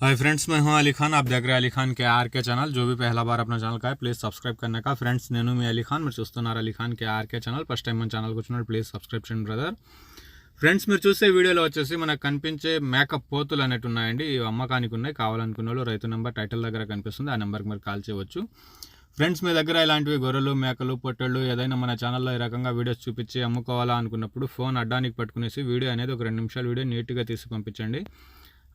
Hi friends मैं हूं अली खान आप देख रहे हैं अली खान के आर के चैनल जो भी पहला बार अपना ఛానల్ का है ప్లీజ్ సబ్స్క్రైబ్ करने का ఫ్రెండ్స్ నేను మీ అలీ ఖాన్ మీరు చూస్తున్నారు Ali Khan K RK channel first time మన ఛానల్కి వచ్చినప్పుడు ప్లీజ్ సబ్స్క్రైబ్ చేయండి బ్రదర్ ఫ్రెండ్స్ మీరు చూసే వీడియోలో వచ్చేసి మనకు కనిపించే మేకప్ పోతులు అనేవి ఉన్నాయండి ఇవి అమ్మకానికి ఉన్నాయి కావాలనుకున్న వాళ్ళు రైతు నెంబర్ టైటిల్ దగ్గర కనిపిస్తుంది ఆ నెంబర్కి మీరు కాల్ చేయవచ్చు ఫ్రెండ్స్ మీ దగ్గర ఇలాంటివి గొర్రెలు మేకలు పొట్టెళ్ళు ఏదైనా మన ఛానల్లో ఈ రకంగా వీడియోస్ చూపించి అమ్ముకోవాలా అనుకున్నప్పుడు ఫోన్ అడ్డానికి పట్టుకునేసి వీడియో అనేది ఒక రెండు నిమిషాలు వీడియో నీట్గా తీసి పంపించండి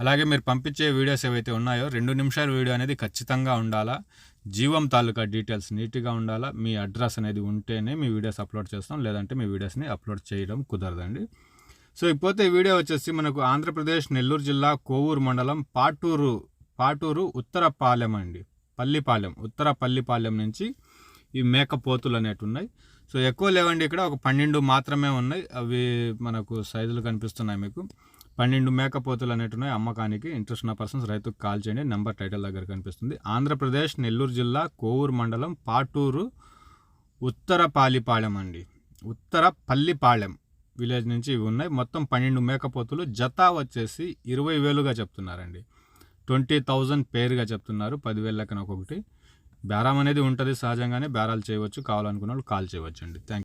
అలాగే మీరు పంపించే వీడియోస్ ఏవైతే ఉన్నాయో రెండు నిమిషాల వీడియో అనేది ఖచ్చితంగా ఉండాలా. జీవం తాలూకా డీటెయిల్స్ నీట్గా ఉండాలా. మీ అడ్రస్ అనేది ఉంటేనే మీ వీడియోస్ అప్లోడ్ చేస్తాం. లేదంటే మీ వీడియోస్ని అప్లోడ్ చేయడం కుదరదండి. సో ఇకపోతే ఈ వీడియో వచ్చేసి మనకు ఆంధ్రప్రదేశ్ నెల్లూరు జిల్లా కోవూరు మండలం పాటూరు పాటూరు ఉత్తరపాలెం అండి. పల్లిపాలెం ఉత్తర పల్లిపాలెం నుంచి ఈ మేకపోతులు అనేవి ఉన్నాయి. సో ఎక్కువ లేవండి ఇక్కడ. ఒక పన్నెండు మాత్రమే ఉన్నాయి. అవి మనకు సైజులు కనిపిస్తున్నాయి మీకు. పన్నెండు మేకపోతులు అనేవి ఉన్నాయి అమ్మకానికి ఇంట్రెస్ట్ ఉన్న పర్సన్స్ రైతుకు కాల్ చేయండి. నెంబర్ టైటిల్ దగ్గర కనిపిస్తుంది. ఆంధ్రప్రదేశ్ నెల్లూరు జిల్లా కోవూరు మండలం పాటూరు ఉత్తర పాలిపాళెం అండి. ఉత్తర పల్లిపాళెం విలేజ్ నుంచి ఇవి ఉన్నాయి. మొత్తం పన్నెండు మేకపోతులు. జత వచ్చేసి ఇరవై వేలుగా చెప్తున్నారండి. ట్వంటీ థౌజండ్ పేరుగా చెప్తున్నారు. పదివేల లెక్కన ఒక్కొక్కటి. బేరం అనేది ఉంటుంది సహజంగానే బేరాలు చేయవచ్చు కావాలనుకున్న వాళ్ళు కాల్ చేయవచ్చు అండి థ్యాంక్